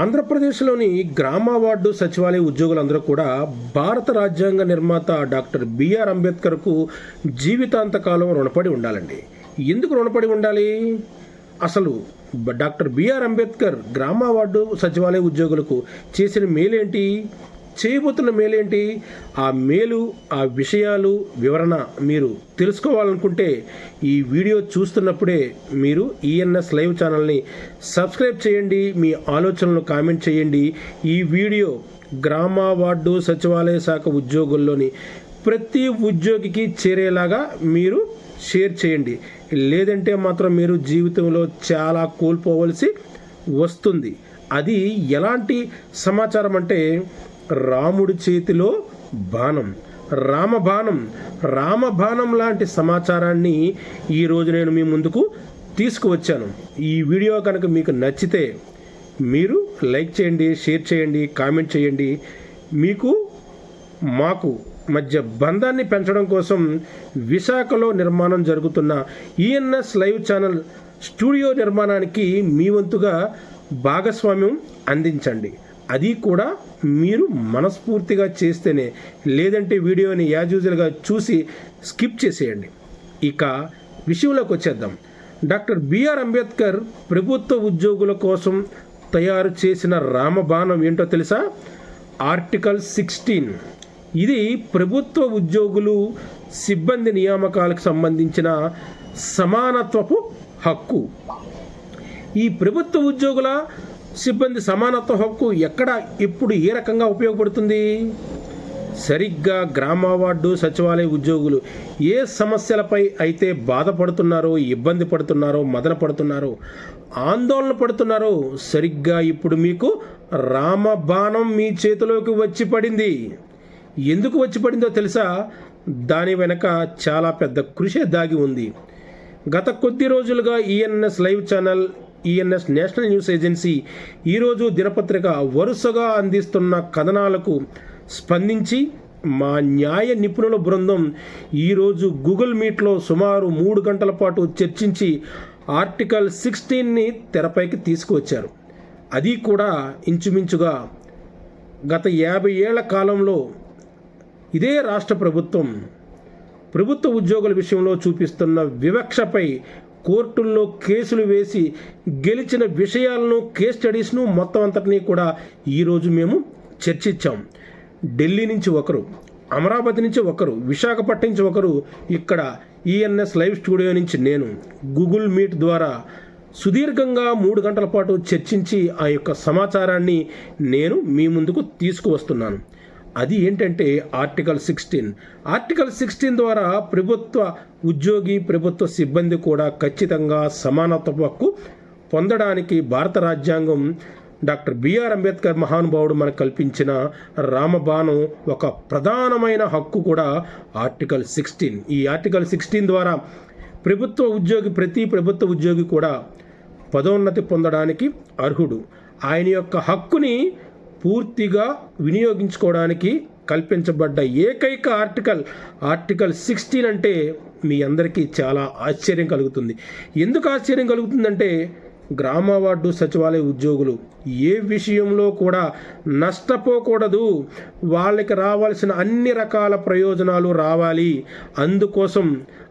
ఆంధ్రప్రదేశ్లోని గ్రామ వార్డు సచివాలయ ఉద్యోగులందరూ కూడా భారత రాజ్యాంగ నిర్మాత డాక్టర్ బిఆర్ అంబేద్కర్కు జీవితాంతకాలం రుణపడి ఉండాలండి. ఎందుకు రుణపడి ఉండాలి? అసలు డాక్టర్ బిఆర్ అంబేద్కర్ గ్రామ వార్డు సచివాలయ ఉద్యోగులకు చేసిన మేలేంటి? చేయబోతున్న మేలేంటి? ఆ మేలు ఆ విషయాలు వివరణ మీరు తెలుసుకోవాలనుకుంటే ఈ వీడియో చూస్తున్నప్పుడే మీరు ఈఎన్ఎస్ లైవ్ ఛానల్ని సబ్స్క్రైబ్ చేయండి మీ ఆలోచనలు కామెంట్ చేయండి. ఈ వీడియో గ్రామ వార్డు సచివాలయ శాఖ ఉద్యోగుల్లోని ప్రతి ఉద్యోగికి చేరేలాగా మీరు షేర్ చేయండి. లేదంటే మాత్రం మీరు జీవితంలో చాలా కోల్పోవలసి వస్తుంది. అది ఎలాంటి సమాచారం అంటే రాముడి చేతిలో బాణం. రామబాణం. రామబాణం లాంటి సమాచారాన్ని ఈరోజు నేను మీ ముందుకు తీసుకువచ్చాను. ఈ వీడియో కనుక మీకు నచ్చితే మీరు లైక్ చేయండి షేర్ చేయండి కామెంట్ చేయండి. మీకు మాకు మధ్య బంధాన్ని పెంచడం కోసం విశాఖలో నిర్మాణం జరుగుతున్న ఈఎన్ఎస్ లైవ్ ఛానల్ స్టూడియో నిర్మాణానికి మీ వంతుగా భాగస్వామ్యం అందించండి. అది కూడా మీరు మనస్ఫూర్తిగా చేస్తేనే. లేదంటే వీడియోని యాజ్ యూజువల్గా చూసి స్కిప్ చేసేయండి. ఇక విషయంలోకి వచ్చేద్దాం. డాక్టర్ బిఆర్ అంబేద్కర్ ప్రభుత్వ ఉద్యోగుల కోసం తయారు చేసిన రామబాణం ఏంటో తెలుసా? Article sixteen. ఇది ప్రభుత్వ ఉద్యోగులు సిబ్బంది నియామకాలకు సంబంధించిన సమానత్వపు హక్కు. ఈ ప్రభుత్వ ఉద్యోగుల సిబ్బంది సమానత్వ హక్కు ఎక్కడ ఇప్పుడు ఏ రకంగా ఉపయోగపడుతుంది? సరిగ్గా గ్రామ వార్డు సచివాలయ ఉద్యోగులు ఏ సమస్యలపై అయితే బాధపడుతున్నారో ఇబ్బంది పడుతున్నారో మదన పడుతున్నారో ఆందోళన పడుతున్నారో సరిగ్గా ఇప్పుడు మీకు రామబాణం మీ చేతిలోకి వచ్చి పడింది. ఎందుకు వచ్చి పడిందో తెలుసా? దాని వెనక చాలా పెద్ద కృషి దాగి ఉంది. గత కొద్ది రోజులుగా ENS live channel ENS national news agency ఈరోజు దినపత్రిక వరుసగా అందిస్తున్న కథనాలకు స్పందించి మా న్యాయ నిపుణుల బృందం ఈరోజు గూగుల్ మీట్లో సుమారు మూడు గంటల పాటు చర్చించి ఆర్టికల్ సిక్స్టీన్ని తెరపైకి తీసుకువచ్చారు. అది కూడా ఇంచుమించుగా గత యాభై ఏళ్ళ కాలంలో ఇదే రాష్ట్ర ప్రభుత్వం ప్రభుత్వ ఉద్యోగుల విషయంలో చూపిస్తున్న వివక్షపై కోర్టుల్లో కేసులు వేసి గెలిచిన విషయాలను కేస్ స్టడీస్ను మొత్తం అంతటినీ కూడా ఈరోజు మేము చర్చించాం. ఢిల్లీ నుంచి ఒకరు అమరావతి నుంచి ఒకరు విశాఖపట్నం నుంచి ఒకరు ఇక్కడ ఈఎన్ఎస్ లైవ్ స్టూడియో నుంచి నేను గూగుల్ మీట్ ద్వారా సుదీర్ఘంగా మూడు గంటల పాటు చర్చించి ఆ యొక్క సమాచారాన్ని నేను మీ ముందుకు తీసుకువస్తున్నాను. అది ఏంటంటే ఆర్టికల్ సిక్స్టీన్ ఆర్టికల్ సిక్స్టీన్ ద్వారా ప్రభుత్వ ఉద్యోగి ప్రభుత్వ సిబ్బంది కూడా ఖచ్చితంగా సమానత్వ హక్కు పొందడానికి భారత రాజ్యాంగం డాక్టర్ బిఆర్ అంబేద్కర్ మహానుభావుడు మనకు కల్పించిన రామబాణం ఒక ప్రధానమైన హక్కు కూడా ఆర్టికల్ సిక్స్టీన్ ఈ ఆర్టికల్ సిక్స్టీన్ ద్వారా ప్రభుత్వ ఉద్యోగి ప్రతి ప్రభుత్వ ఉద్యోగి కూడా పదోన్నతి పొందడానికి అర్హుడు. ఆయన యొక్క హక్కుని పూర్తిగా వినియోగించుకోవడానికి కల్పించబడ్డ ఏకైక ఆర్టికల్ ఆర్టికల్ సిక్స్టీన్ అంటే మీ అందరికీ చాలా ఆశ్చర్యం కలుగుతుంది. ఎందుకు ఆశ్చర్యం కలుగుతుందంటే గ్రామ వార్డు సచివాలయ ఉద్యోగులు ఏ విషయంలో కూడా నష్టపోకూడదు. వాళ్ళకి రావాల్సిన అన్ని రకాల ప్రయోజనాలు రావాలి. అందుకోసం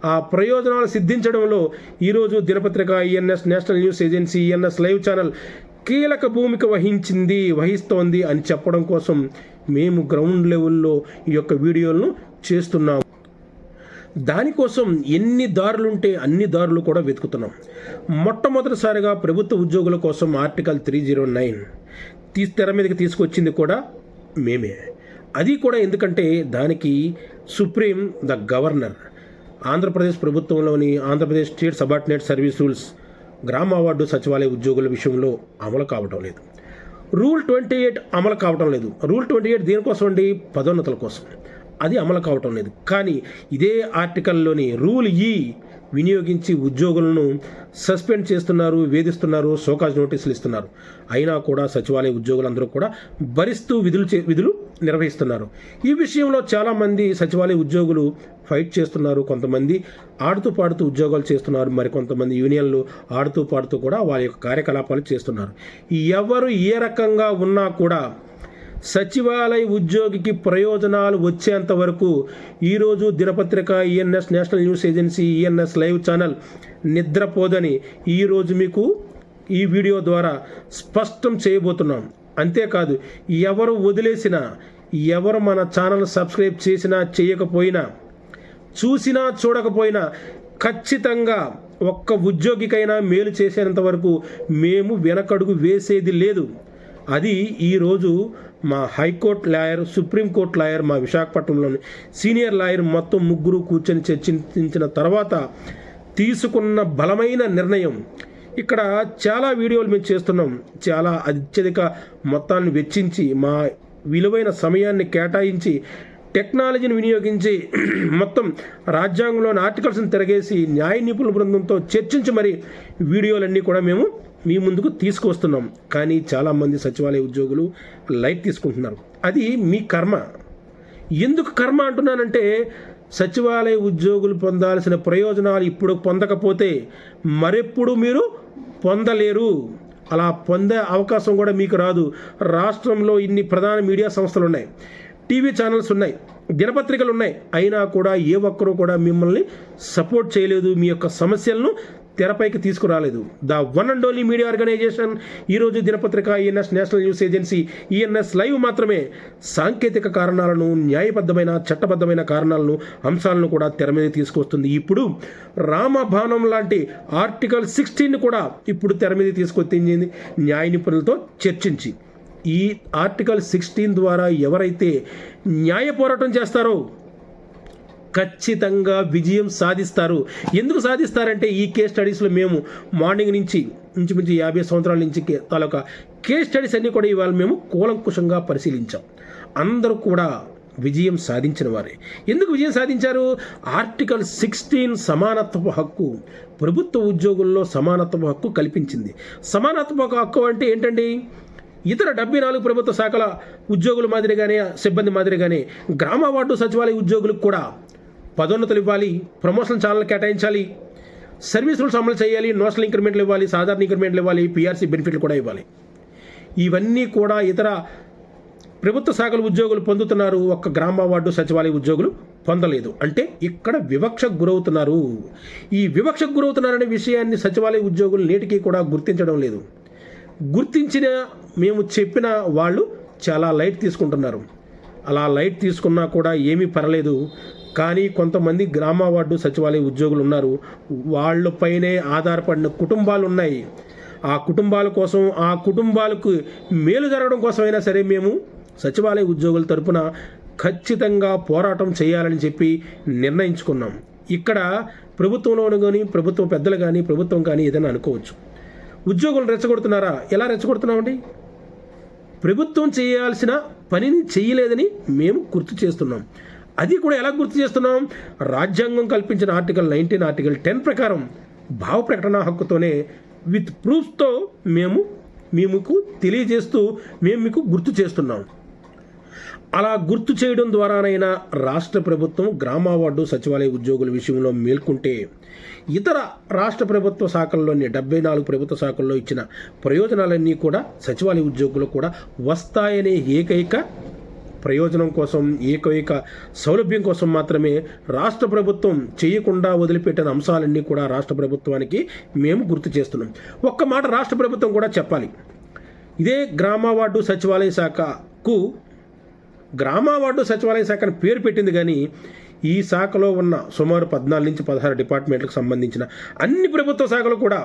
ఆ ప్రయోజనాలు సిద్ధించడంలో ఈరోజు దినపత్రిక ENS national news agency ENS live channel కీలక భూమిక వహించింది వహిస్తోంది అని చెప్పడం కోసం మేము గ్రౌండ్ లెవెల్లో ఈ యొక్క వీడియోలను చేస్తున్నాం. దానికోసం ఎన్ని దారులుంటే అన్ని దారులు కూడా వెతుకుతున్నాం. మొట్టమొదటిసారిగా ప్రభుత్వ ఉద్యోగుల కోసం ఆర్టికల్ త్రీ జీరో నైన్ తీ తెర మీదకి తీసుకొచ్చింది కూడా మేమే. అది కూడా ఎందుకంటే దానికి సుప్రీం ద గవర్నర్ ఆంధ్రప్రదేశ్ ప్రభుత్వంలోని Andhra Pradesh state subordinate service rules గ్రామ అవార్డు సచివాలయ ఉద్యోగుల విషయంలో అమలు కావటం లేదు. రూల్ ట్వంటీ ఎయిట్ అమలు కావటం లేదు. రూల్ ట్వంటీ ఎయిట్ దేనికోసం అండి? పదోన్నతుల కోసం. అది అమలు కావటం లేదు. కానీ ఇదే ఆర్టికల్లోని రూల్ ఈ వినియోగించి ఉద్యోగులను సస్పెండ్ చేస్తున్నారు వేధిస్తున్నారు సోకాజ్ నోటీసులు ఇస్తున్నారు. అయినా కూడా సచివాలయ ఉద్యోగులందరూ కూడా భరిస్తూ విధులు చే విధులు నిర్వహిస్తున్నారు. ఈ విషయంలో చాలామంది సచివాలయ ఉద్యోగులు ఫైట్ చేస్తున్నారు. కొంతమంది ఆడుతూ పాడుతూ ఉద్యోగాలు చేస్తున్నారు. మరి కొంతమంది యూనియన్లు ఆడుతూ పాడుతూ కూడా వారి యొక్క కార్యకలాపాలు చేస్తున్నారు. ఎవరు ఏ రకంగా ఉన్నా కూడా సచివాలయ ఉద్యోగికి ప్రయోజనాలు వచ్చేంత వరకు ఈరోజు దినపత్రిక ENS national news agency ENS live channel నిద్రపోదని ఈరోజు మీకు ఈ వీడియో ద్వారా స్పష్టం చేయబోతున్నాం. అంతేకాదు ఎవరు వదిలేసినా ఎవరు మన ఛానల్ సబ్స్క్రైబ్ చేసినా చేయకపోయినా చూసినా చూడకపోయినా ఖచ్చితంగా ఒక్క ఉద్యోగికైనా మేలు చేసేంత వరకు మేము వెనకడుగు వేసేది లేదు. అది ఈరోజు మా హైకోర్టు లాయర్ సుప్రీంకోర్టు లాయర్ మా విశాఖపట్నంలోని సీనియర్ లాయర్ మొత్తం ముగ్గురు కూర్చొని చర్చించిన తర్వాత తీసుకున్న బలమైన నిర్ణయం. ఇక్కడ చాలా వీడియోలు మేము చేస్తున్నాం. చాలా అత్యధిక మొత్తాన్ని వెచ్చించి మా విలువైన సమయాన్ని కేటాయించి టెక్నాలజీని వినియోగించి మొత్తం రాజ్యాంగంలోని ఆర్టికల్స్ని తిరగేసి న్యాయ నిపుణుల బృందంతో చర్చించి మరి వీడియోలన్నీ కూడా మేము మీ ముందుకు తీసుకువస్తున్నాం. కానీ చాలామంది సచివాలయ ఉద్యోగులు లైట్ తీసుకుంటున్నారు. అది మీ కర్మ. ఎందుకు కర్మ అంటున్నానంటే సచివాలయ ఉద్యోగులు పొందాల్సిన ప్రయోజనాలు ఇప్పుడు పొందకపోతే మరెప్పుడు మీరు పొందలేరు. అలా పొందే అవకాశం కూడా మీకు రాదు. రాష్ట్రంలో ఇన్ని ప్రధాన మీడియా సంస్థలు ఉన్నాయి టీవీ ఛానల్స్ ఉన్నాయి. దినపత్రికలు ఉన్నాయి. అయినా కూడా ఏ ఒక్కరూ కూడా మిమ్మల్ని సపోర్ట్ చేయలేదు. మీ యొక్క సమస్యలను తెరపైకి తీసుకురాలేదు. The one and only media organisation ఈరోజు దినపత్రిక ENS national news agency ENS live మాత్రమే సాంకేతిక కారణాలను న్యాయబద్ధమైన చట్టబద్ధమైన కారణాలను అంశాలను కూడా తెర మీద తీసుకొస్తుంది. ఇప్పుడు రామభానం లాంటి ఆర్టికల్ సిక్స్టీన్ కూడా ఇప్పుడు తెర మీద తీసుకొచ్చింది. న్యాయ నిపుణులతో చర్చించి. ఈ ఆర్టికల్ సిక్స్టీన్ ద్వారా ఎవరైతే న్యాయ పోరాటం చేస్తారో ఖచ్చితంగా విజయం సాధిస్తారు. ఎందుకు సాధిస్తారంటే ఈ కేస్ స్టడీస్లో మేము మార్నింగ్ నుంచి ఇంచుమించు యాభై సంవత్సరాల నుంచి కే- తాలూకా కేస్ స్టడీస్ అన్నీ కూడా ఇవాళ మేము కూలంకుషంగా పరిశీలించాం. అందరూ కూడా విజయం సాధించిన వారే. ఎందుకు విజయం సాధించారు? ఆర్టికల్ సిక్స్టీన్ సమానత్వ హక్కు ప్రభుత్వ ఉద్యోగుల్లో సమానత్వ హక్కు కల్పించింది. సమానత్వ హక్కు అంటే ఏంటండి? ఇతర డెబ్బై నాలుగు ప్రభుత్వ శాఖల ఉద్యోగుల మాదిరిగానే సిబ్బంది మాదిరిగానే గ్రామ వార్డు సచివాలయ ఉద్యోగులకు కూడా పదోన్నతులు ఇవ్వాలి ప్రమోషన్ ఛానల్ కేటాయించాలి సర్వీస్ రూల్స్ అమలు చేయాలి నోషనల్ ఇంక్రిమెంట్లు ఇవ్వాలి సాధారణ ఇంక్రిమెంట్లు ఇవ్వాలి పీఆర్సీ బెనిఫిట్లు కూడా ఇవ్వాలి. ఇవన్నీ కూడా ఇతర ప్రభుత్వ శాఖల ఉద్యోగులు పొందుతున్నారు ఒక్క గ్రామ వార్డు సచివాలయ ఉద్యోగులు పొందలేదు. అంటే ఇక్కడ వివక్షకు గురవుతున్నారు. ఈ వివక్షకు గురవుతున్నారనే విషయాన్ని సచివాలయ ఉద్యోగులు నేటికి కూడా గుర్తించడం లేదు. గుర్తించిన మేము చెప్పిన వాళ్ళు చాలా లైట్ తీసుకుంటున్నారు. అలా లైట్ తీసుకున్నా కూడా ఏమీ పర్లేదు. కానీ కొంతమంది గ్రామ వార్డు సచివాలయ ఉద్యోగులు ఉన్నారు. వాళ్ళపైనే ఆధారపడిన కుటుంబాలు ఉన్నాయి ఆ కుటుంబాల కోసం ఆ కుటుంబాలకు మేలు జరగడం కోసమైనా సరే మేము సచివాలయ ఉద్యోగుల తరపున ఖచ్చితంగా పోరాటం చేయాలని చెప్పి నిర్ణయించుకున్నాం. ఇక్కడ ప్రభుత్వంలోను కానీ ప్రభుత్వ పెద్దలు కానీ ప్రభుత్వం కానీ ఏదైనా అనుకోవచ్చు. ఉద్యోగులు రెచ్చగొడుతున్నారా? ఎలా రెచ్చగొడుతున్నామండి? ప్రభుత్వం చేయాల్సిన పనిని చేయలేదని మేము గుర్తు చేస్తున్నాం. అది కూడా ఎలా గుర్తు చేస్తున్నాం? రాజ్యాంగం కల్పించిన ఆర్టికల్ నైన్టీన్ ఆర్టికల్ టెన్ ప్రకారం భావ ప్రకటన హక్కుతోనే విత్ ప్రూఫ్తో మేము మీకు తెలియజేస్తూ మేము మీకు గుర్తు చేస్తున్నాం. అలా గుర్తు చేయడం ద్వారానైనా రాష్ట్ర ప్రభుత్వం గ్రామ వార్డు సచివాలయ ఉద్యోగుల విషయంలో మేల్కొంటే ఇతర రాష్ట్ర ప్రభుత్వ శాఖల్లోని డెబ్బై నాలుగు ప్రభుత్వ శాఖల్లో ఇచ్చిన ప్రయోజనాలన్నీ కూడా సచివాలయ ఉద్యోగులు కూడా వస్తాయనే ఏకైక ప్రయోజనం కోసం ఏకైక సౌలభ్యం కోసం మాత్రమే రాష్ట్ర ప్రభుత్వం చేయకుండా వదిలిపెట్టిన అంశాలన్నీ కూడా రాష్ట్ర ప్రభుత్వానికి మేము గుర్తు చేస్తున్నాం. ఒక్క మాట రాష్ట్ర ప్రభుత్వం కూడా చెప్పాలి. ఇదే గ్రామ వార్డు సచివాలయ శాఖకు గ్రామ వార్డు సచివాలయ శాఖ అని పేరు పెట్టింది కానీ ఈ శాఖలో ఉన్న సుమారు పద్నాలుగు నుంచి పదహారు డిపార్ట్మెంట్లకు సంబంధించిన అన్ని ప్రభుత్వ శాఖలు కూడా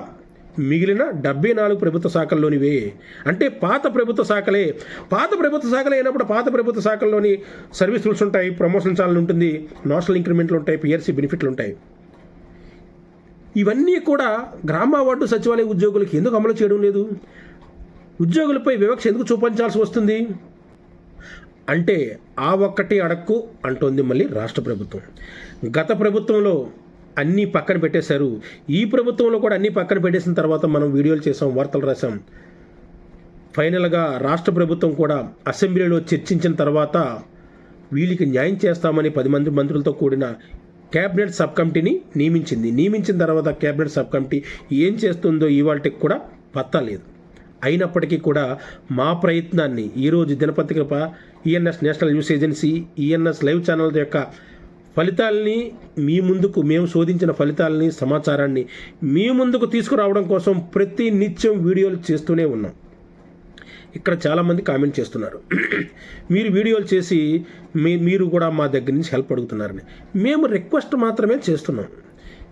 మిగిలిన డెబ్బై నాలుగు ప్రభుత్వ శాఖల్లోనివే. అంటే పాత ప్రభుత్వ శాఖలే. పాత ప్రభుత్వ శాఖలే అయినప్పుడు పాత ప్రభుత్వ శాఖల్లోని సర్వీస్ రూల్స్ ఉంటాయి ప్రమోషన్ ఛానల్ ఉంటుంది నేషనల్ ఇంక్రిమెంట్లు ఉంటాయి పిఆర్సీ బెనిఫిట్లు ఉంటాయి. ఇవన్నీ కూడా గ్రామ వార్డు సచివాలయ ఉద్యోగులకు ఎందుకు అమలు చేయడం లేదు? ఉద్యోగులపై వివక్ష ఎందుకు చూపించాల్సి వస్తుంది? అంటే ఆ ఒక్కటి అడక్కు అంటోంది మళ్ళీ రాష్ట్ర ప్రభుత్వం. గత ప్రభుత్వంలో అన్నీ పక్కన పెట్టేశారు. ఈ ప్రభుత్వంలో కూడా అన్నీ పక్కన పెట్టేసిన తర్వాత మనం వీడియోలు చేసాం వార్తలు రాసాం. ఫైనల్గా రాష్ట్ర ప్రభుత్వం కూడా అసెంబ్లీలో చర్చించిన తర్వాత వీళ్ళకి న్యాయం చేస్తామని పది మంది మంత్రులతో కూడిన కేబినెట్ సబ్ కమిటీని నియమించింది. నియమించిన తర్వాత కేబినెట్ సబ్ కమిటీ ఏం చేస్తుందో ఇవాళకి కూడా పత్తా లేదు. అయినప్పటికీ కూడా మా ప్రయత్నాన్ని ఈరోజు దినపత్రిక ENS national news agency ENS live channel యొక్క ఫలితాలని మీ ముందుకు మేము శోధించిన ఫలితాలని సమాచారాన్ని మీ ముందుకు తీసుకురావడం కోసం ప్రతి నిత్యం వీడియోలు చేస్తూనే ఉన్నాం. ఇక్కడ చాలామంది కామెంట్ చేస్తున్నారు. మీరు వీడియోలు చేసి మీ మీరు కూడా మా దగ్గర నుంచి హెల్ప్ అడుగుతున్నారని. మేము రిక్వెస్ట్ మాత్రమే చేస్తున్నాం.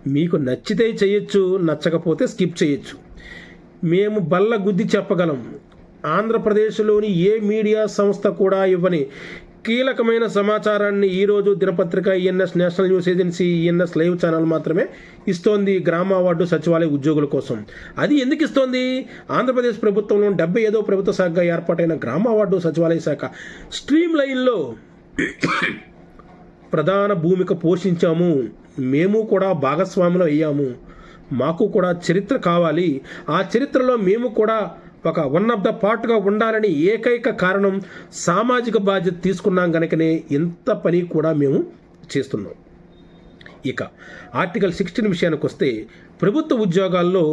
మీకు నచ్చితే చేయొచ్చు నచ్చకపోతే స్కిప్ చేయొచ్చు. మేము బల్ల గుద్ది చెప్పగలం. ఆంధ్రప్రదేశ్లోని ఏ మీడియా సంస్థ కూడా ఇవ్వని కీలకమైన సమాచారాన్ని ఈరోజు దినపత్రిక ENS national news agency ENS live channel మాత్రమే ఇస్తోంది గ్రామ వార్డు సచివాలయ ఉద్యోగుల కోసం. అది ఎందుకు ఇస్తోంది? ఆంధ్రప్రదేశ్ ప్రభుత్వంలో డెబ్బై ఐదో ప్రభుత్వ శాఖగా ఏర్పాటైన గ్రామ వార్డు సచివాలయ శాఖ స్ట్రీమ్ లైన్లో ప్రధాన భూమిక పోషించాము. మేము కూడా భాగస్వాములు అయ్యాము. మాకు కూడా చరిత్ర కావాలి. ఆ చరిత్రలో మేము కూడా ఒక వన్ ఆఫ్ ద పార్ట్గా ఉండాలని ఏకైక కారణం సామాజిక బాధ్యత తీసుకున్నాం కనుకనే ఇంత పని కూడా మేము చేస్తున్నాం. ఇక ఆర్టికల్ సిక్స్టీన్ విషయానికి వస్తే ప్రభుత్వ ఉద్యోగాల్లో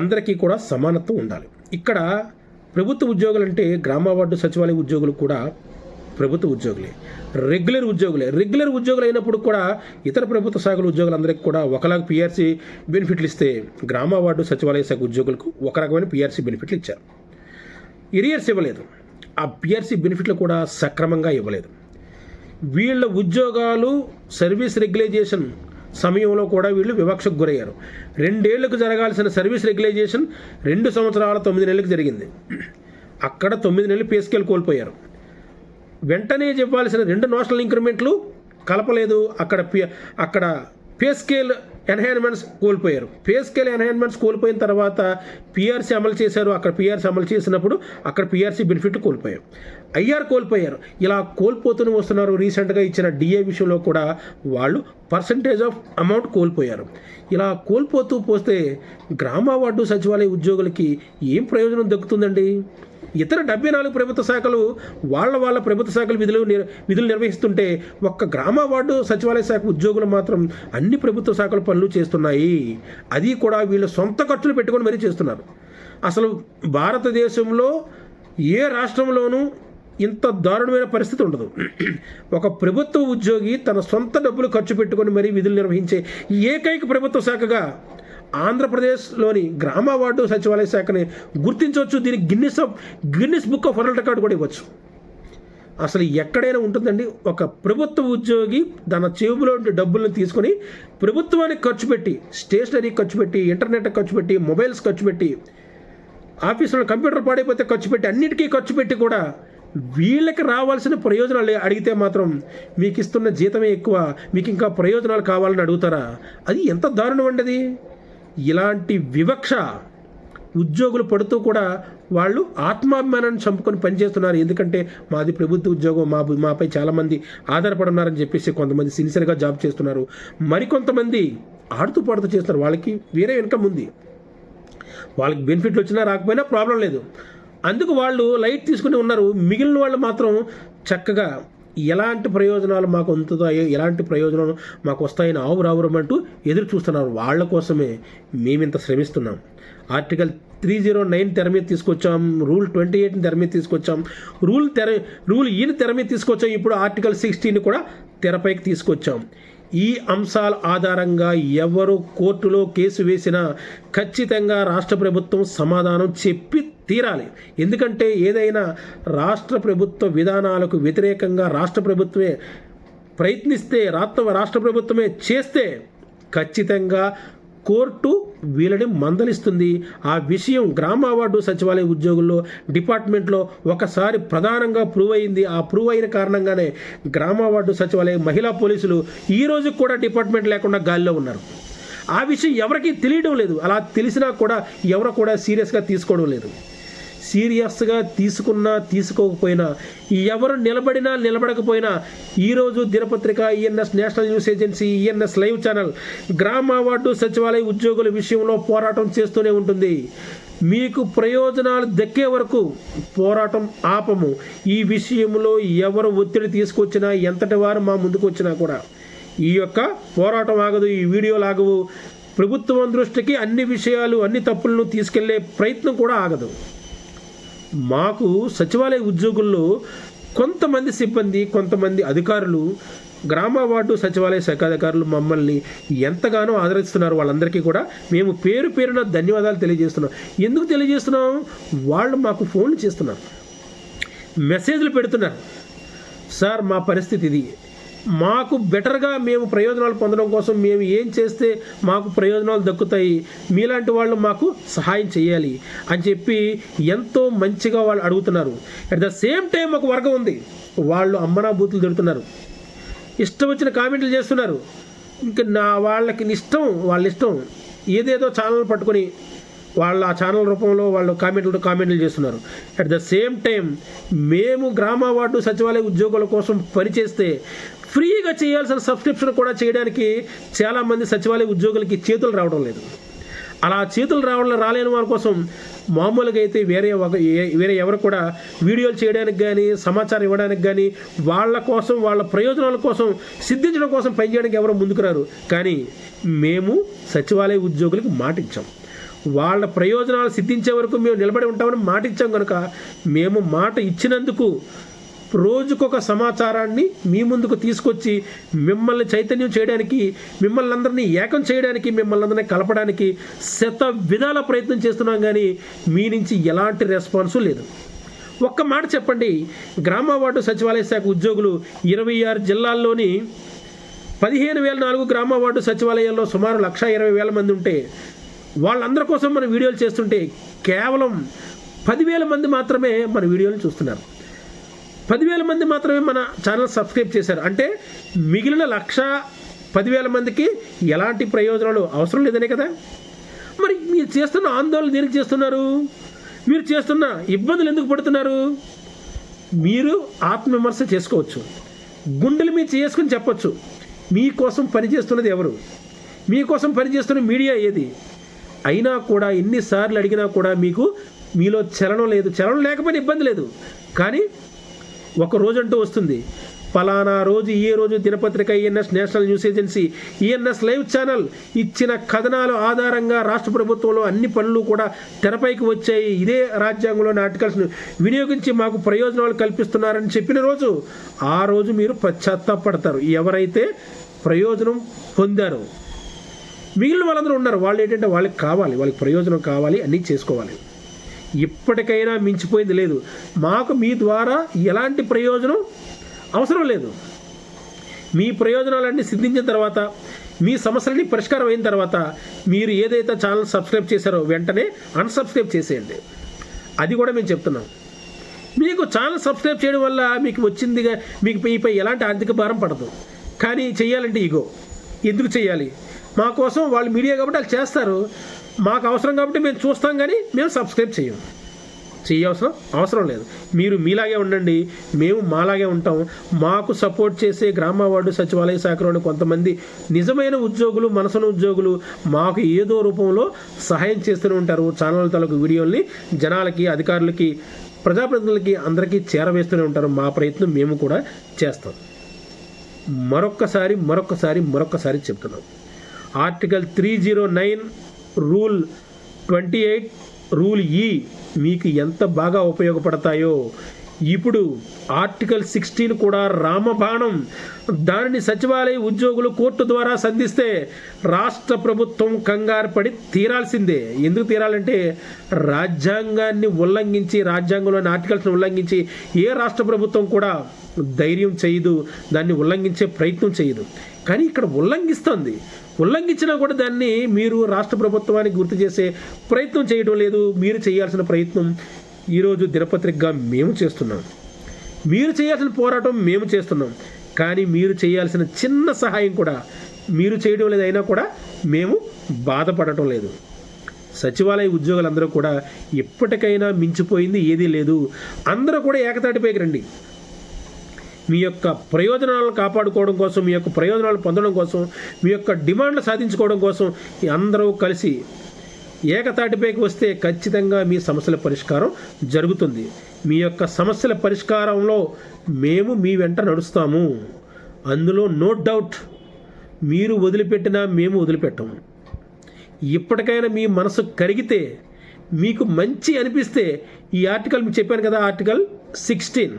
అందరికీ కూడా సమానత్వం ఉండాలి. ఇక్కడ ప్రభుత్వ ఉద్యోగులు అంటే గ్రామ వార్డు సచివాలయ ఉద్యోగులు కూడా ప్రభుత్వ ఉద్యోగులే. రెగ్యులర్ ఉద్యోగులే. రెగ్యులర్ ఉద్యోగులు అయినప్పుడు కూడా ఇతర ప్రభుత్వ శాఖల ఉద్యోగులందరికీ కూడా ఒకలాగా పీఆర్సీ బెనిఫిట్లు ఇస్తే గ్రామ వార్డు సచివాలయ శాఖ ఉద్యోగులకు ఒక రకమైన పీఆర్సీ బెనిఫిట్లు ఇచ్చారు. ఇరియర్స్ ఇవ్వలేదు. ఆ పిఆర్సీ బెనిఫిట్లు కూడా సక్రమంగా ఇవ్వలేదు. వీళ్ళ ఉద్యోగాలు సర్వీస్ రెగ్యులైజేషన్ సమయంలో కూడా వీళ్ళు వివక్షకు గురయ్యారు. రెండేళ్ళకు జరగాల్సిన సర్వీస్ రెగ్యులైజేషన్ రెండు సంవత్సరాల తొమ్మిది నెలలకు జరిగింది. అక్కడ తొమ్మిది నెలలు పే స్కేల్ కోల్పోయారు. వెంటనే చెప్పాల్సిన రెండు నోషనల్ ఇంక్రిమెంట్లు కలపలేదు. అక్కడ పి- అక్కడ పే స్కేల్ ఎన్హాన్మెంట్స్ కోల్పోయారు. పే స్కేల్ ఎన్హాన్మెంట్స్ కోల్పోయిన తర్వాత పిఆర్సీ అమలు చేశారు. అక్కడ పిఆర్సీ అమలు చేసినప్పుడు అక్కడ పిఆర్సీ బెనిఫిట్ కోల్పోయారు. ఐఆర్ కోల్పోయారు. ఇలా కోల్పోతూనే వస్తున్నారు. రీసెంట్గా ఇచ్చిన డిఏ విషయంలో కూడా వాళ్ళు పర్సంటేజ్ ఆఫ్ అమౌంట్ కోల్పోయారు. ఇలా కోల్పోతూ పోతే గ్రామ వార్డు సచివాలయ ఉద్యోగులకి ఏం ప్రయోజనం దక్కుతుందండి? ఇతర డెబ్బై నాలుగు ప్రభుత్వ శాఖలు వాళ్ళ వాళ్ళ ప్రభుత్వ శాఖలు విధులు విధులు నిర్వహిస్తుంటే ఒక్క గ్రామ వార్డు సచివాలయ శాఖ ఉద్యోగులు మాత్రం అన్ని ప్రభుత్వ శాఖల పనులు చేస్తున్నాయి. అది కూడా వీళ్ళు సొంత ఖర్చులు పెట్టుకొని మరీ చేస్తున్నారు. అసలు భారతదేశంలో ఏ రాష్ట్రంలోనూ ఇంత దారుణమైన పరిస్థితి ఉండదు. ఒక ప్రభుత్వ ఉద్యోగి తన సొంత డబ్బులు ఖర్చు పెట్టుకొని మరీ విధులు నిర్వహించే ఏకైక ప్రభుత్వ శాఖగా ఆంధ్రప్రదేశ్లోని గ్రామ వార్డు సచివాలయ శాఖని గుర్తించవచ్చు. దీనికి Guinness of Guinness book of world record కూడా ఇవ్వచ్చు. అసలు ఎక్కడైనా ఉంటుందండి ఒక ప్రభుత్వ ఉద్యోగి తన చెవులో డబ్బులను తీసుకొని ప్రభుత్వానికి ఖర్చు పెట్టి స్టేషనరీ ఖర్చు పెట్టి ఇంటర్నెట్ ఖర్చు పెట్టి మొబైల్స్ ఖర్చు పెట్టి ఆఫీసులో కంప్యూటర్ పాడైపోతే ఖర్చు పెట్టి అన్నిటికీ ఖర్చు పెట్టి కూడా వీళ్ళకి రావాల్సిన ప్రయోజనాలు అడిగితే మాత్రం మీకు ఇస్తున్న జీతమే ఎక్కువ మీకు ఇంకా ప్రయోజనాలు కావాలని అడుగుతారా? అది ఎంత దారుణం అండి అది? ఇలాంటి వివక్ష ఉద్యోగులు పడుతూ కూడా వాళ్ళు ఆత్మాభిమానాన్ని చంపుకొని పనిచేస్తున్నారు. ఎందుకంటే మాది ప్రభుత్వ ఉద్యోగం మా మాపై చాలామంది ఆధారపడున్నారని చెప్పేసి కొంతమంది సిన్సియర్గా జాబ్ చేస్తున్నారు. మరికొంతమంది ఆడుతూ పాడుతూ చేస్తున్నారు. వాళ్ళకి వేరే ఇన్కమ్ ఉంది. వాళ్ళకి బెనిఫిట్లు వచ్చినా రాకపోయినా ప్రాబ్లం లేదు. అందుకు వాళ్ళు లైట్ తీసుకుని ఉన్నారు. మిగిలిన వాళ్ళు మాత్రం చక్కగా ఎలాంటి ప్రయోజనాలు మాకు అందుతుందో ఎలాంటి ప్రయోజనాలు మాకు వస్తాయని ఆవురావురమంటూ ఎదురు చూస్తున్నారు. వాళ్ళ కోసమే మేమింత శ్రమిస్తున్నాం. ఆర్టికల్ త్రీ జీరో నైన్ తెర మీద తీసుకొచ్చాం. రూల్ ట్వంటీ ఎయిట్ని తెర మీద తీసుకొచ్చాం. రూల్ తెర రూల్ ఈని తెర మీద తీసుకొచ్చాం. ఇప్పుడు ఆర్టికల్ సిక్స్టీన్ కూడా తెరపైకి తీసుకొచ్చాం. ఈ అంశాల ఆధారంగా ఎవరు కోర్టులో కేసు వేసినా ఖచ్చితంగా రాష్ట్ర ప్రభుత్వం సమాధానం చెప్పి తీరాలి. ఎందుకంటే ఏదైనా రాష్ట్ర ప్రభుత్వ విధానాలకు వ్యతిరేకంగా రాష్ట్ర ప్రభుత్వమే ప్రయత్నిస్తే రాష్ట్ర రాష్ట్ర ప్రభుత్వమే చేస్తే ఖచ్చితంగా కోర్టు వీళ్ళని మందలిస్తుంది. ఆ విషయం గ్రామ వార్డు సచివాలయ ఉద్యోగుల్లో డిపార్ట్మెంట్లో ఒకసారి ప్రధానంగా ప్రూవ్ అయింది. ఆ ప్రూవ్ అయిన కారణంగానే గ్రామ వార్డు సచివాలయ మహిళా పోలీసులు ఈ రోజు కూడా డిపార్ట్మెంట్ లేకుండా గాలిలో ఉన్నారు. ఆ విషయం ఎవరికీ తెలియడం లేదు. అలా తెలిసినా కూడా ఎవరు కూడా సీరియస్గా తీసుకోవడం లేదు. సీరియస్గా తీసుకున్నా తీసుకోకపోయినా ఎవరు నిలబడినా నిలబడకపోయినా ఈరోజు దినపత్రిక ENS national news agency ENS live channel గ్రామ వార్డు సచివాలయ ఉద్యోగుల విషయంలో పోరాటం చేస్తూనే ఉంటుంది. మీకు ప్రయోజనాలు దక్కే వరకు పోరాటం ఆపము. ఈ విషయంలో ఎవరు ఒత్తిడి తీసుకొచ్చినా ఎంతటి వారు మా ముందుకు వచ్చినా కూడా. ఈ యొక్క పోరాటం ఆగదు ఈ వీడియోలు ఆగవు. ప్రభుత్వం దృష్టికి అన్ని విషయాలు అన్ని తప్పులను తీసుకెళ్ళే ప్రయత్నం కూడా ఆగదు. మాకు సచివాలయ ఉద్యోగుల్లో కొంతమంది సిబ్బంది కొంతమంది అధికారులు గ్రామ వార్డు సచివాలయ శాఖ అధికారులు మమ్మల్ని ఎంతగానో ఆదరిస్తున్నారు వాళ్ళందరికీ కూడా మేము పేరు పేరున ధన్యవాదాలు తెలియజేస్తున్నాం. ఎందుకు తెలియజేస్తున్నాం? వాళ్ళు మాకు ఫోన్లు చేస్తున్నారు. మెసేజ్లు పెడుతున్నారు. సార్ మా పరిస్థితి ఇది. మాకు బెటర్గా మేము ప్రయోజనాలు పొందడం కోసం మేము ఏం చేస్తే మాకు ప్రయోజనాలు దక్కుతాయి? మీలాంటి వాళ్ళు మాకు సహాయం చేయాలి అని చెప్పి ఎంతో మంచిగా వాళ్ళు అడుగుతున్నారు. అట్ ద సేమ్ టైం ఒక వర్గం ఉంది. వాళ్ళు అమ్మనా బూతులు తిడుతున్నారు. ఇష్టం వచ్చిన కామెంట్లు చేస్తున్నారు. ఇంకా నా వాళ్ళకి ఇష్టం వాళ్ళ ఇష్టం ఏదేదో ఛానల్ పట్టుకొని వాళ్ళ ఆ ఛానల్ రూపంలో వాళ్ళు కామెంట్లు కామెంట్లు చేస్తున్నారు. అట్ ద సేమ్ టైం మేము గ్రామ వార్డు సచివాలయ ఉద్యోగుల కోసం పనిచేస్తే ఫ్రీగా చేయాల్సిన సబ్స్క్రిప్షన్ కూడా చేయడానికి చాలామంది సచివాలయ ఉద్యోగులకి చేతులు రావడం లేదు. అలా చేతులు రావడం రాలేని వారి కోసం మామూలుగా అయితే వేరే ఒక వేరే ఎవరు కూడా వీడియోలు చేయడానికి కానీ సమాచారం ఇవ్వడానికి కానీ వాళ్ళ కోసం వాళ్ళ ప్రయోజనాల కోసం సిద్ధించడం కోసం పనిచేయడానికి ఎవరు ముందుకు రారు. కానీ మేము సచివాలయ ఉద్యోగులకు మాట ఇచ్చాం వాళ్ళ ప్రయోజనాలు సిద్ధించే వరకు మేము నిలబడి ఉంటామని మాట ఇచ్చాం కనుక మేము మాట ఇచ్చినందుకు రోజుకొక సమాచారాన్ని మీ ముందుకు తీసుకొచ్చి మిమ్మల్ని చైతన్యం చేయడానికి మిమ్మల్ని అందరినీ ఏకం చేయడానికి మిమ్మల్ని అందరినీ కలపడానికి శత విధాల ప్రయత్నం చేస్తున్నాం కానీ మీ నుంచి ఎలాంటి రెస్పాన్సు లేదు. ఒక్క మాట చెప్పండి. గ్రామ వార్డు సచివాలయ శాఖ ఉద్యోగులు ఇరవై ఆరు జిల్లాల్లోని పదిహేను వేల నాలుగు గ్రామ వార్డు సచివాలయాల్లో సుమారు లక్ష ఇరవై వేల మంది ఉంటే వాళ్ళందరి కోసం మన వీడియోలు చేస్తుంటే కేవలం పదివేల మంది మాత్రమే మన వీడియోలు చూస్తున్నారు. పదివేల మంది మాత్రమే మన ఛానల్ సబ్స్క్రైబ్ చేశారు. అంటే మిగిలిన లక్ష పదివేల మందికి ఎలాంటి ప్రయోజనాలు అవసరం లేదనే కదా? మరి మీరు చేస్తున్న ఆందోళన దేనికి చేస్తున్నారు? మీరు చేస్తున్న ఇబ్బందులు ఎందుకు పడుతున్నారు? మీరు ఆత్మవిమర్శ చేసుకోవచ్చు. గుండెలు మీరు చేసుకుని చెప్పచ్చు. మీకోసం పనిచేస్తున్నది ఎవరు? మీకోసం పనిచేస్తున్న మీడియా ఏది? అయినా కూడా ఎన్నిసార్లు అడిగినా కూడా మీకు మీలో చలనం లేదు. చలనం లేకపోయినా ఇబ్బంది లేదు. కానీ ఒక రోజు అంటూ వస్తుంది. ఫలానా రోజు ఏ రోజు దినపత్రిక ENS national news agency ENS live channel ఇచ్చిన కథనాల ఆధారంగా రాష్ట్ర ప్రభుత్వంలో అన్ని పనులు కూడా తెరపైకి వచ్చాయి. ఇదే రాజ్యాంగంలోని ఆర్టికల్స్ను వినియోగించి మాకు ప్రయోజనాలు కల్పిస్తున్నారని చెప్పిన రోజు ఆ రోజు మీరు పశ్చాత్తాపడతారు. ఎవరైతే ప్రయోజనం పొందారో మిగిలిన వాళ్ళందరూ ఉన్నారు. వాళ్ళు ఏంటంటే వాళ్ళకి కావాలి. వాళ్ళకి ప్రయోజనం కావాలి. అన్నీ చేసుకోవాలి. ఇప్పటికైనా మించిపోయింది లేదు. మాకు మీ ద్వారా ఎలాంటి ప్రయోజనం అవసరం లేదు. మీ ప్రయోజనాలన్నీ సిద్ధించిన తర్వాత మీ సమస్యలన్నీ పరిష్కారం అయిన తర్వాత మీరు ఏదైతే ఛానల్ సబ్స్క్రైబ్ చేశారో వెంటనే అన్సబ్స్క్రైబ్ చేసేయండి. అది కూడా మేము చెప్తున్నాం. మీకు ఛానల్ సబ్స్క్రైబ్ చేయడం వల్ల మీకు వచ్చిందిగా మీకు మీపై ఎలాంటి ఆర్థిక భారం పడదు. కానీ చేయాలంటే ఇగో. ఎందుకు చేయాలి? మా కోసం వాళ్ళు మీడియా కాబట్టి వాళ్ళు చేస్తారు. మాకు అవసరం కాబట్టి మేము చూస్తాం కానీ మేము సబ్స్క్రైబ్ చేయం. చేయవసరం అవసరం? లేదు. మీరు మీలాగే ఉండండి. మేము మాలాగే ఉంటాం. మాకు సపోర్ట్ చేసే గ్రామ వార్డు సచివాలయ శాఖలోని కొంతమంది నిజమైన ఉద్యోగులు మనసున ఉద్యోగులు మాకు ఏదో రూపంలో సహాయం చేస్తూనే ఉంటారు. ఛానల్ తాలూకు వీడియోల్ని జనాలకి అధికారులకి ప్రజాప్రతినిధులకి అందరికీ చేరవేస్తూనే ఉంటారు. మా ప్రయత్నం మేము కూడా చేస్తాం. మరొక్కసారి మరొక్కసారి మరొక్కసారి చెప్తున్నాం. Article three zero nine rule twenty eight rule E మీకు ఎంత బాగా ఉపయోగపడతాయో. ఇప్పుడు ఆర్టికల్ సిక్స్టీన్ కూడా రామబాణం. దానిని సచివాలయ ఉద్యోగులు కోర్టు ద్వారా సంధిస్తే రాష్ట్ర ప్రభుత్వం కంగారు పడి తీరాల్సిందే. ఎందుకు తీరాలంటే రాజ్యాంగాన్ని ఉల్లంఘించి రాజ్యాంగంలోని ఆర్టికల్స్ని ఉల్లంఘించి ఏ రాష్ట్ర ప్రభుత్వం కూడా ధైర్యం చేయదు దాన్ని ఉల్లంఘించే ప్రయత్నం చేయదు. కానీ ఇక్కడ ఉల్లంఘిస్తుంది. ఉల్లంఘించినా కూడా దాన్ని మీరు రాష్ట్ర ప్రభుత్వానికి గుర్తు చేసే ప్రయత్నం చేయడం లేదు. మీరు చేయాల్సిన ప్రయత్నం ఈరోజు దినపత్రికగా మేము చేస్తున్నాం. మీరు చేయాల్సిన పోరాటం మేము చేస్తున్నాం. కానీ మీరు చేయాల్సిన చిన్న సహాయం కూడా మీరు చేయడం లేదు అయినా కూడా మేము బాధపడటం లేదు. సచివాలయ ఉద్యోగులందరూ కూడా ఎప్పటికైనా మించిపోయింది ఏదీ లేదు. అందరూ కూడా ఏకతాటిపైకి రండి. మీ యొక్క ప్రయోజనాలను కాపాడుకోవడం కోసం మీ యొక్క ప్రయోజనాలు పొందడం కోసం మీ యొక్క డిమాండ్లు సాధించుకోవడం కోసం అందరూ కలిసి ఏకతాటిపైకి వస్తే ఖచ్చితంగా మీ సమస్యల పరిష్కారం జరుగుతుంది. మీ యొక్క సమస్యల పరిష్కారంలో మేము మీ వెంట నడుస్తాము. అందులో నో డౌట్ మీరు వదిలిపెట్టినా మేము వదిలిపెట్టము. ఇప్పటికైనా మీ మనసు కరిగితే మీకు మంచి అనిపిస్తే ఈ ఆర్టికల్ మీకు చెప్పాను కదా ఆర్టికల్ సిక్స్టీన్.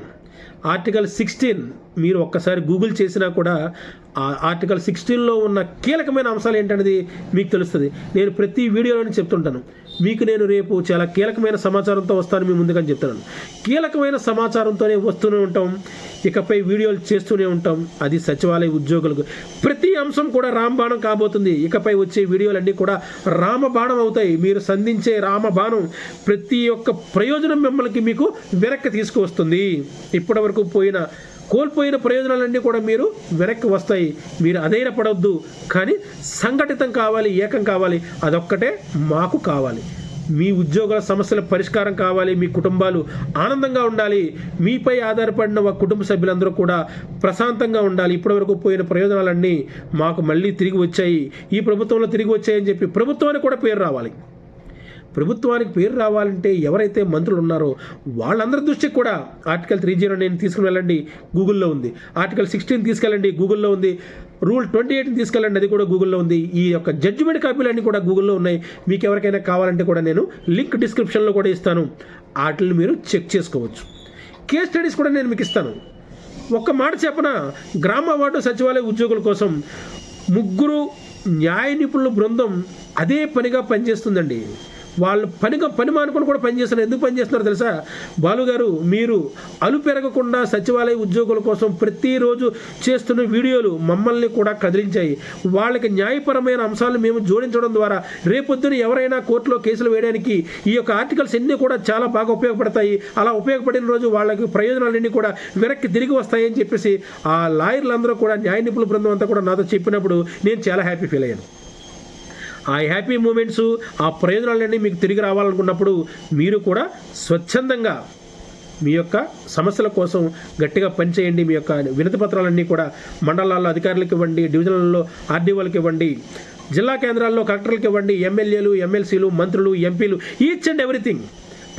ఆర్టికల్ సిక్స్టీన్ మీరు ఒక్కసారి గూగుల్ చేసినా కూడా ఆ ఆర్టికల్ సిక్స్టీన్లో ఉన్న కీలకమైన అంశాలు ఏంటనేది మీకు తెలుస్తుంది. నేను ప్రతి వీడియోలోనే చెప్తుంటాను. మీకు నేను రేపు చాలా కీలకమైన సమాచారంతో వస్తాను మీ ముందుకని చెప్తున్నాను. కీలకమైన సమాచారంతోనే వస్తూనే ఉంటాం ఇకపై వీడియోలు చేస్తూనే ఉంటాం. అది సచివాలయ ఉద్యోగులకు ప్రతి అంశం కూడా రామబాణం కాబోతుంది. ఇకపై వచ్చే వీడియోలన్నీ కూడా రామబాణం అవుతాయి. మీరు సంధించే రామబాణం ప్రతి ఒక్క ప్రయోజనం మిమ్మల్ని మీకు వెనక్కి తీసుకువస్తుంది. ఇప్పటివరకు పోయిన కోల్పోయిన ప్రయోజనాలన్నీ కూడా మీరు వెనక్కి వస్తాయి. మీరు అధైర్య పడవద్దు కానీ సంఘటితం కావాలి ఏకం కావాలి అదొక్కటే మాకు కావాలి. మీ ఉద్యోగుల సమస్యల పరిష్కారం కావాలి మీ కుటుంబాలు ఆనందంగా ఉండాలి. మీపై ఆధారపడిన ఒక కుటుంబ సభ్యులందరూ కూడా ప్రశాంతంగా ఉండాలి. ఇప్పటివరకు పోయిన ప్రయోజనాలన్నీ మాకు మళ్ళీ తిరిగి వచ్చాయి. ఈ ప్రభుత్వంలో తిరిగి వచ్చాయని చెప్పి ప్రభుత్వానికి కూడా పేరు రావాలి. ప్రభుత్వానికి పేరు రావాలంటే ఎవరైతే మంత్రులు ఉన్నారో వాళ్ళందరి దృష్టికి కూడా ఆర్టికల్ త్రీ జీరో నైన్ తీసుకుని వెళ్ళండి గూగుల్లో ఉంది. ఆర్టికల్ సిక్స్టీన్ తీసుకెళ్ళండి గూగుల్లో ఉంది. రూల్ ట్వంటీ ఎయిట్ని తీసుకెళ్ళండి అది కూడా గూగుల్లో ఉంది. ఈ యొక్క జడ్జిమెంట్ కాపీలన్నీ కూడా గూగుల్లో ఉన్నాయి. మీకు ఎవరికైనా కావాలంటే కూడా నేను లింక్ డిస్క్రిప్షన్లో కూడా ఇస్తాను. వాటిని మీరు చెక్ చేసుకోవచ్చు. కేస్ స్టడీస్ కూడా నేను మీకు ఇస్తాను. ఒక్క మాట చెప్పన? గ్రామ వార్డు సచివాలయ ఉద్యోగుల కోసం ముగ్గురు న్యాయ నిపుణుల బృందం అదే పనిగా పనిచేస్తుందండి. వాళ్ళు పనిగా పని మానుకొని కూడా పనిచేస్తున్నారు ఎందుకు పనిచేస్తున్నారు తెలుసా? బాలుగారు మీరు అలు పెరగకుండా సచివాలయ ఉద్యోగుల కోసం ప్రతిరోజు చేస్తున్న వీడియోలు మమ్మల్ని కూడా కదిలించాయి. వాళ్ళకి న్యాయపరమైన అంశాలను మేము జోడించడం ద్వారా రేపొద్దున ఎవరైనా కోర్టులో కేసులు వేయడానికి ఈ యొక్క ఆర్టికల్స్ అన్నీ కూడా చాలా బాగా ఉపయోగపడతాయి. అలా ఉపయోగపడిన రోజు వాళ్ళకి ప్రయోజనాలన్నీ కూడా వెనక్కి తిరిగి వస్తాయని చెప్పేసి ఆ లాయర్లందరూ కూడా న్యాయ నిపుణుల బృందం అంతా కూడా నాతో చెప్పినప్పుడు నేను చాలా హ్యాపీ ఫీల్ అయ్యాను. ఆ హ్యాపీ మూమెంట్స్ ఆ ప్రయోజనాలన్నీ మీకు తిరిగి రావాలనుకున్నప్పుడు మీరు కూడా స్వచ్ఛందంగా మీ యొక్క సమస్యల కోసం గట్టిగా పనిచేయండి. మీ యొక్క వినతి పత్రాలన్నీ కూడా మండలాల్లో అధికారులకు ఇవ్వండి డివిజన్లలో ఆర్డీఓలకు ఇవ్వండి జిల్లా కేంద్రాల్లో కలెక్టర్లకు ఇవ్వండి ఎమ్మెల్యేలు ఎమ్మెల్సీలు మంత్రులు ఎంపీలు ఈచ్ అండ్ ఎవ్రీథింగ్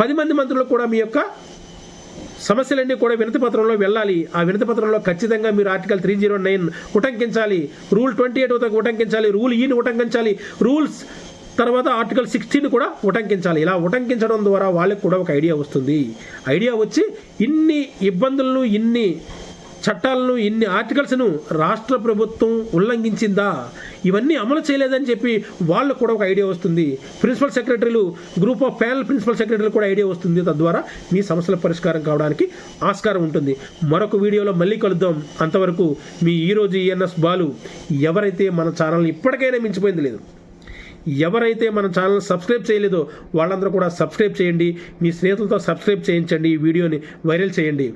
పది మంది మంత్రులు కూడా మీ యొక్క సమస్యలన్నీ కూడా వినతి పత్రంలో వెళ్ళాలి. ఆ వినతి పత్రంలో ఖచ్చితంగా మీరు ఆర్టికల్ త్రీ జీరో నైన్ ఉటంకించాలి. రూల్ ట్వంటీ ఎయిట్ ఉటంకించాలి. రూల్ ఈని ఉటంకించాలి. రూల్స్ తర్వాత ఆర్టికల్ సిక్స్టీన్ కూడా ఉటంకించాలి. ఇలా ఉటంకించడం ద్వారా వాళ్ళకి కూడా ఒక ఐడియా వస్తుంది. ఐడియా వచ్చి ఇన్ని ఇబ్బందులను ఇన్ని చట్టాలను ఇన్ని ఆర్టికల్స్ను రాష్ట్ర ప్రభుత్వం ఉల్లంఘించిందా? ఇవన్నీ అమలు చేయలేదని చెప్పి వాళ్ళకు కూడా ఒక ఐడియా వస్తుంది. ప్రిన్సిపల్ సెక్రటరీలు గ్రూప్ ఆఫ్ ప్యానల్ ప్రిన్సిపల్ సెక్రటరీలు కూడా ఐడియా వస్తుంది. తద్వారా మీ సమస్యల పరిష్కారం కావడానికి ఆస్కారం ఉంటుంది. మరొక వీడియోలో మళ్ళీ కలుద్దాం. అంతవరకు మీ ఈరోజు ఈఎన్ఎస్ బాలు ఎవరైతే మన ఛానల్ని ఇప్పటికైనా మించిపోయింది లేదు ఎవరైతే మన ఛానల్ సబ్స్క్రైబ్ చేయలేదో వాళ్ళందరూ కూడా సబ్స్క్రైబ్ చేయండి. మీ స్నేహితులతో సబ్స్క్రైబ్ చేయించండి. ఈ వీడియోని వైరల్ చేయండి.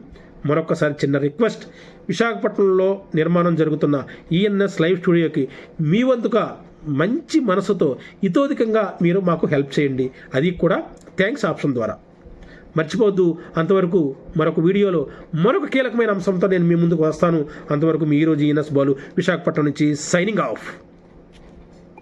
మరొకసారి చిన్న రిక్వెస్ట్. విశాఖపట్నంలో నిర్మాణం జరుగుతున్న ఈఎన్ఎస్ లైవ్ స్టూడియోకి మీ వంతుగా మంచి మనసుతో ఇతోధికంగా మీరు మాకు హెల్ప్ చేయండి. అది కూడా థ్యాంక్స్ ఆప్షన్ ద్వారా. మర్చిపోవద్దు అంతవరకు మరొక వీడియోలో మరొక కీలకమైన అంశంతో నేను మీ ముందుకు వస్తాను. అంతవరకు మీ ఈరోజు ఈఎన్ఎస్ బాలు విశాఖపట్నం నుంచి సైనింగ్ ఆఫ్.